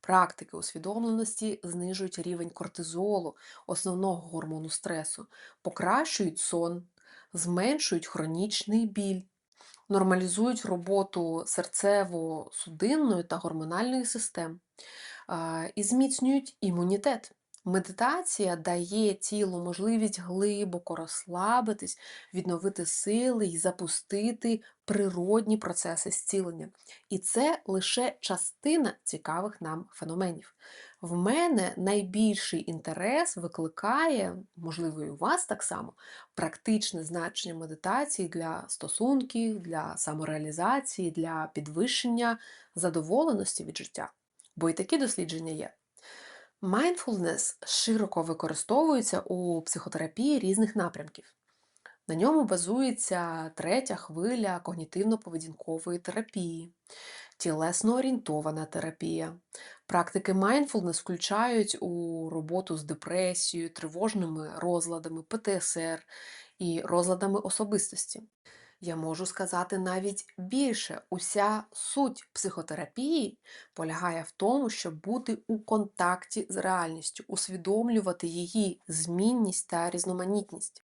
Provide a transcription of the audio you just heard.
Практики усвідомленості знижують рівень кортизолу, основного гормону стресу, покращують сон, зменшують хронічний біль, нормалізують роботу серцево-судинної та гормональної систем і зміцнюють імунітет. Медитація дає тілу можливість глибоко розслабитись, відновити сили і запустити природні процеси зцілення. І це лише частина цікавих нам феноменів. В мене найбільший інтерес викликає, можливо, і у вас так само, практичне значення медитації для стосунків, для самореалізації, для підвищення задоволеності від життя. Бо і такі дослідження є. Mindfulness широко використовується у психотерапії різних напрямків. На ньому базується третя хвиля когнітивно-поведінкової терапії, тілесно-орієнтована терапія. Практики mindfulness включають у роботу з депресією, тривожними розладами, ПТСР і розладами особистості. Я можу сказати навіть більше, уся суть психотерапії полягає в тому, щоб бути у контакті з реальністю, усвідомлювати її змінність та різноманітність.